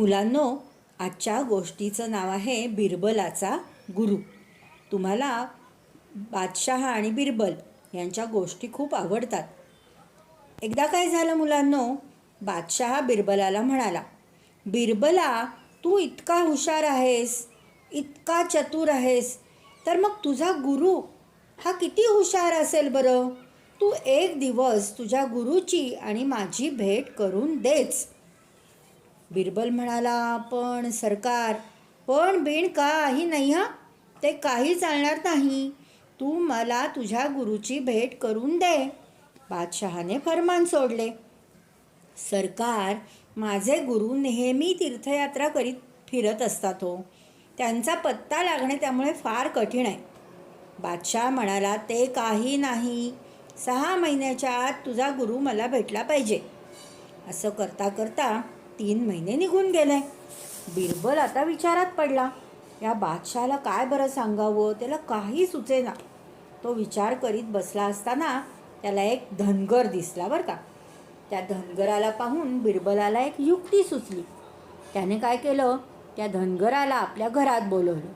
मुलांनो आजच्या गोष्टीचं नाव आहे बिरबलाचा गुरु. तुम्हाला बादशहा आणि बिरबल यांच्या गोष्टी खूप आवडतात. एकदा काय झालं मुलांनो बादशहा बिरबलाला म्हणाला बिरबला तू इतका हुशार आहेस इतका चतुर आहेस तर मग तुझा गुरु हा किती हुशार असेल बरं? तू एक दिवस तुझ्या गुरुची आणि माझी भेट करून देच. बिरबल म्हणाला पण सरकार पण बिण काही नाही हा. ते काही चालणार नाही. तू मला तुझ्या गुरुची भेट करून दे. बादशहाने फरमान सोडले. सरकार माझे गुरु नेहमी तीर्थयात्रा करीत फिरत असतात हो. त्यांचा पत्ता लागणे त्यामुळे फार कठीण आहे. बादशाह म्हणाला ते काही नाही. सहा महिन्याच्या आत तुझा गुरु मला भेटला पाहिजे. असं करता करता तीन महिने निघून गेले बिरबल आता विचारात पडला या बादशहाला काय बरं सांगावं? त्याला काही सुचेना. तो विचार करीत बसला असताना त्याला एक धनगर दिसला बरं का. त्या धनगराला पाहून बिरबलाला एक युक्ती सुचली. त्याने काय केलं? त्या धनगराला आपल्या घरात बोलवलं.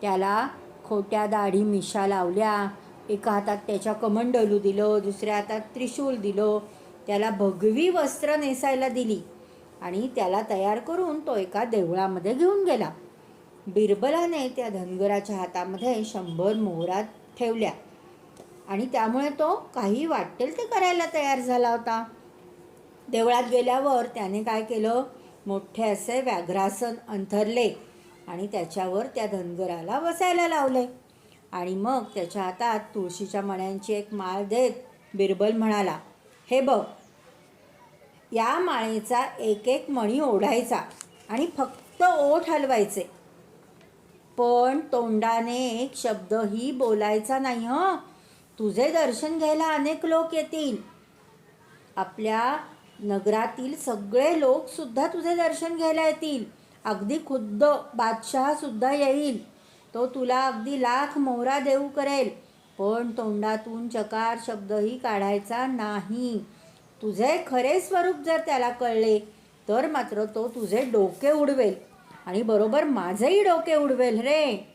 त्याला खोट्या दाढी मिशा लावल्या एका हातात त्याच्या कमंडलू दिलं दुसऱ्या हातात त्रिशूल दिलं त्याला भगवी वस्त्र नेसायला दिली. आणि त्याला तयार करून तो एका देवळामध्ये घेऊन गेला. बिरबलाने त्या धनगराच्या हातामध्ये शंभर मोहरात ठेवल्या आणि त्यामुळे तो काही वाटेल ते करायला तयार झाला होता. देवळात गेल्यावर त्याने काय केलं? मोठे असे व्याघ्रासन अंथरले आणि त्याच्यावर त्या धनगराला बसायला लावले. आणि मग त्याच्या हातात तुळशीच्या मण्यांची एक माळ देत बिरबल म्हणाला हे बघ या माळेचा एक एक मणी ओढायचा आणि फक्त ओठ हलवायचे. पण तोंडाने एक शब्दही बोलायचा नाही हं. तुझे दर्शन घ्यायला अनेक लोक येतील. आपल्या नगरातील सगळे लोक सुद्धा तुझे दर्शन घ्यायला येतील. अगदी खुद्द बादशहासुद्धा येईल. तो तुला अगदी लाख मोहरा देऊ करेल. पण तोंडातून चकार शब्दही काढायचा नाही. तुझे खरे स्वरूप जर त्याला कळले तर मात्र तो तुझे डोके उडवेल. आणि बरोबर माझेही डोके उडवेल रे.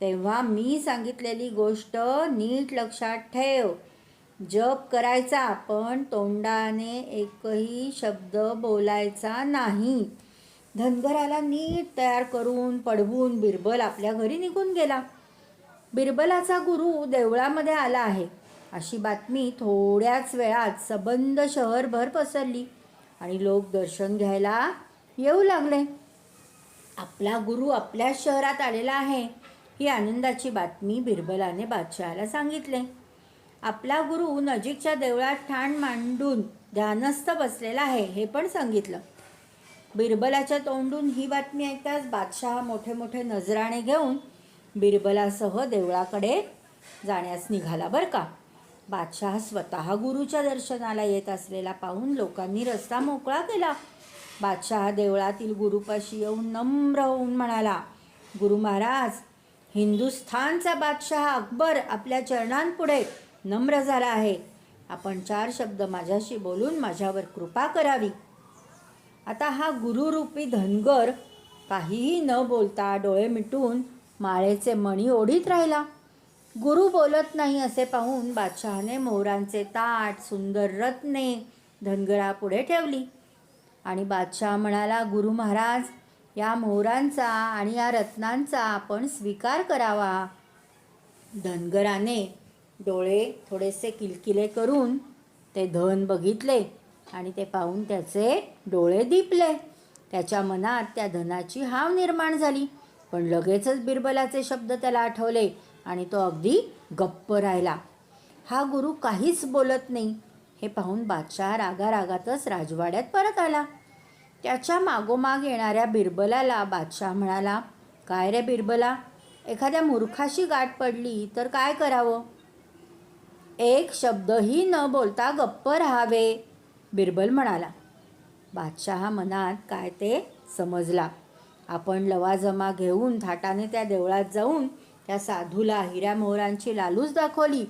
तेव्हा मी सांगितलेली गोष्ट नीट लक्षात ठेव. जप करायचा पण तोंडाने एकही शब्द बोलायचा नाही. धनगराला नीट तयार करून पडवून बिरबल आपल्या घरी निघून गेला. बिरबलाचा गुरु देवळामध्ये आला आहे. अशी बातमी थोड्याच वेळात सबंध शहरभर पसरली आणि लोक दर्शन घ्यायला येऊ लागले. आपला गुरु आपल्याच शहरात आलेला आहे ही आनंदाची बातमी बिरबलाने बादशहाला सांगितले. आपला गुरु नजीकच्या देवळात ठाण मांडून ध्यानस्थ बसलेला आहे हे पण सांगितलं. बिरबलाच्या तोंडून ही बातमी ऐकताच बादशहा मोठे मोठे नजराणे घेऊन बिरबलासह देवळाकडे जाण्यास निघाला बरं का? बादशाह स्वतः गुरुच्या दर्शनाला येत असलेला पाहून लोकांनी रस्ता मोकळा केला. बादशाह देवळातील गुरुपाशी येऊन नम्र होऊन म्हणाला गुरु महाराज हिंदुस्थानचा बादशाह अकबर आपल्या चरणांपुढे नम्र झाला आहे. आपण चार शब्द माझ्याशी बोलून माझ्यावर कृपा करावी. आता हा गुरुरूपी धनगर काहीही न बोलता डोळे मिटून माळेचे मणी ओढीत राहिला. गुरु बोलत नाही असे पाहून बादशहाने मोहरांचे ताट सुंदर रत्ने धनगरापुढे ठेवली. आणि बादशाह म्हणाला गुरु महाराज या मोहरांचा आणि या रत्नांचा आपण स्वीकार करावा. धनगराने डोळे थोडेसे किलकिले करून ते धन बघितले आणि ते पाहून त्याचे डोळे दिपले. त्याच्या मनात त्या धनाची हाव निर्माण झाली. पण लगेचच बिरबलाचे शब्द त्याला आठवले. आणि तो अगदी गप्प राहिला. हा गुरु काहीच बोलत नाही. हे पाहून बादशाह रागा रागातच राजवाड्यात परत आला. त्याच्या मागोमाग येणाऱ्या बिरबलाला बादशाह म्हणाला काय रे बिरबला? एखाद्या मूर्खाशी गाठ पडली तर काय करावं? एक शब्दही न बोलता गप्प राहावे बिरबल म्हणाला. बादशहा मनात काय ते समजला. आपण लवाजमा घेऊन थाटाने त्या देवळात जाऊन त्या साधूला हिऱ्या मोहरांची लालूच दाखवली.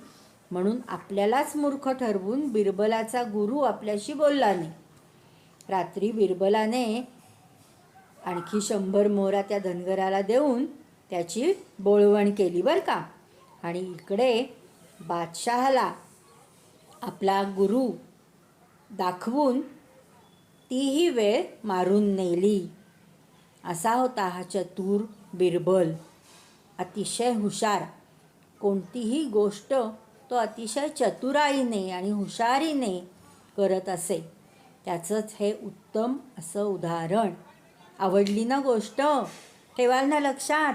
म्हणून आपल्यालाच मूर्ख ठरवून बिरबलाचा गुरु आपल्याशी बोलला नाही. रात्री बिरबलाने आणखी शंभर मोहरा त्या धनगराला देऊन त्याची बोळवण केली बरं का? आणि इकडे बादशहाला आपला गुरु दाखवून तीही वेळ मारून नेली. असा होता हा चतुर बिरबल. अतिशय हुशार. कोणतीही गोष्ट तो अतिशय चतुराईने आणि हुशारीने करत असे. त्याचंच हे उत्तम असं उदाहरण. आवडली ना गोष्ट? ठेवाल ना लक्षात?